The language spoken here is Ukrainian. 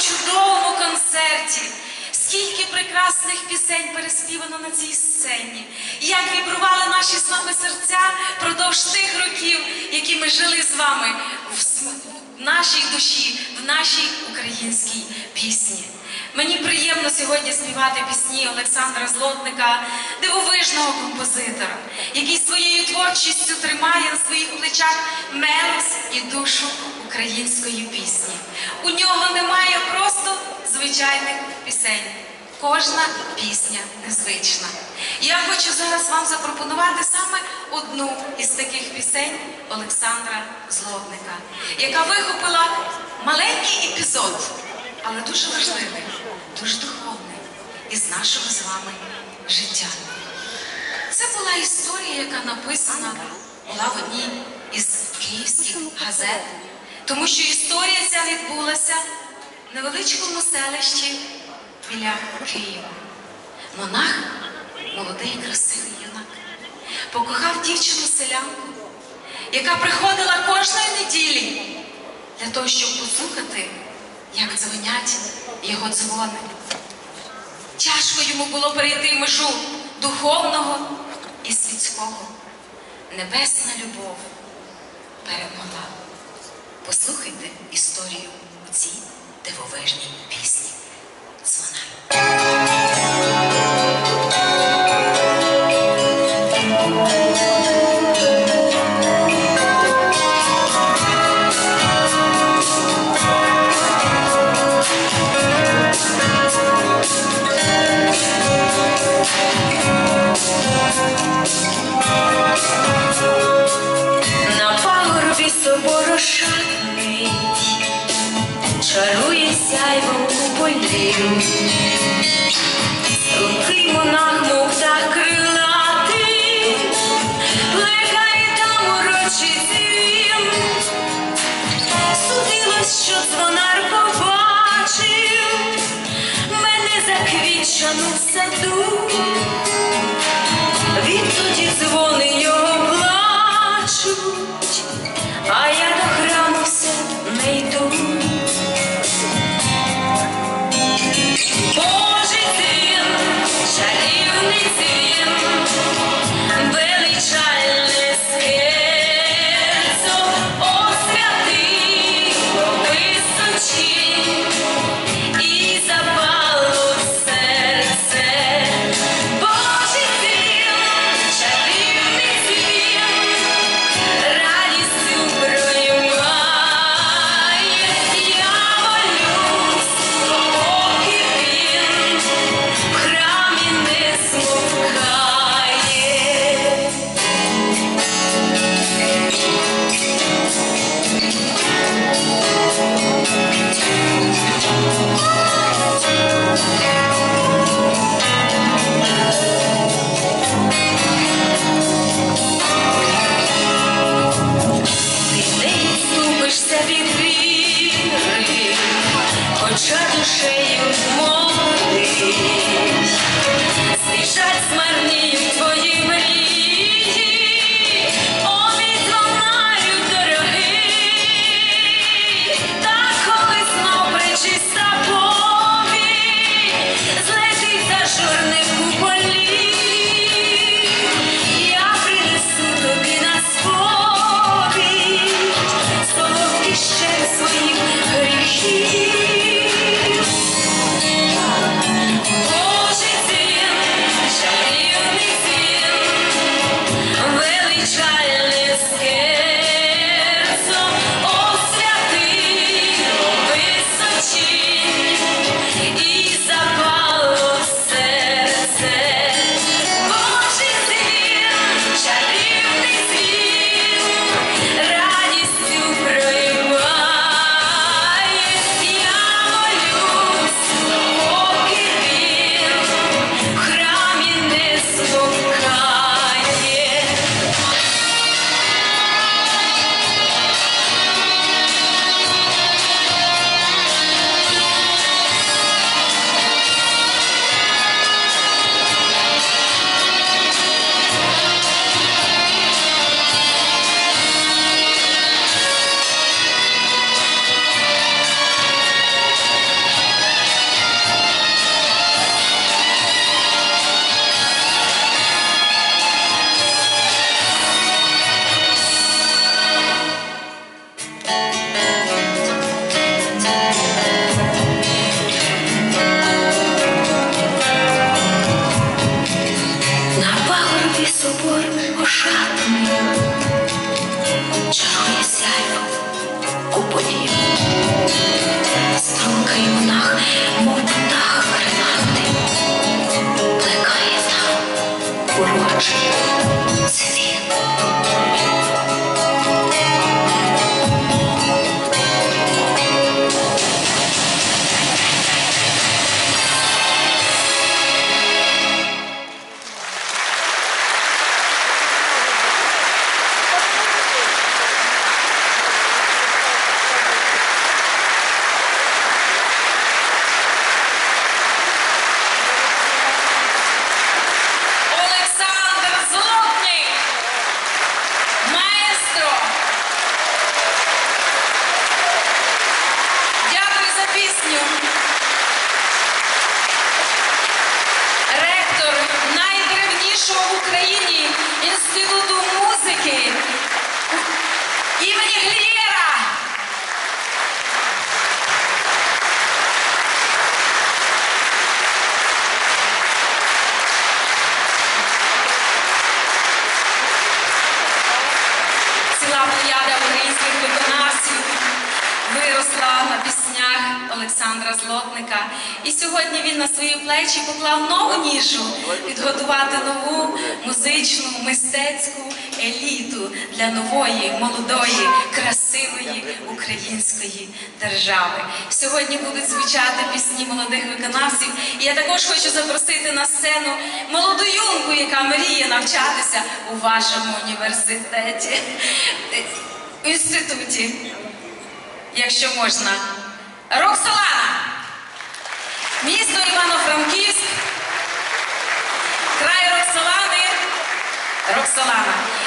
чудовому концерті. Скільки прекрасних пісень переспівано на цій сцені, як вібрували наші з вами серця продовж тих років, які ми жили з вами в нашій душі, в нашій українській пісні. Мені приємно сьогодні співати пісні Олександра Злотника, дивовижного композитора, який своєю творчістю тримає на своїх плечах мелос і душу української пісні. У нього немає просто звичайних пісень. Кожна пісня незвична. Я хочу зараз вам запропонувати саме одну із таких пісень Олександра Злотника, яка вихопила маленький епізод, але дуже важливий, дуже духовний із нашого з вами життя. Це була історія, яка написана була в одній із київських газет, тому що історія ця відбулася в невеличкому селищі біля Києва. Монах, молодий красивий юнак, покохав дівчину селянку, яка приходила кожної неділі для того, щоб послухати, як дзвонять його дзвони. Тяжко йому було перейти межу духовного і світського. Небесна любов перемогла. Послухайте історію у цій дивовижній пісні. Чарує сяйво полів. руки монах, пісню. Ректор найдревнішого в Україні інституту музики імені Глієра. Олександра Злотника. І сьогодні він на свої плечі поклав нову нішу підготувати нову музичну, мистецьку еліту для нової, молодої, красивої української держави. Сьогодні будуть звучати пісні молодих виконавців. І я також хочу запросити на сцену молоду юнку, яка мріє навчатися у вашому університеті, в інституті, якщо можна. Роксолана, місто Івано-Франківськ, край Роксолани, Роксолана.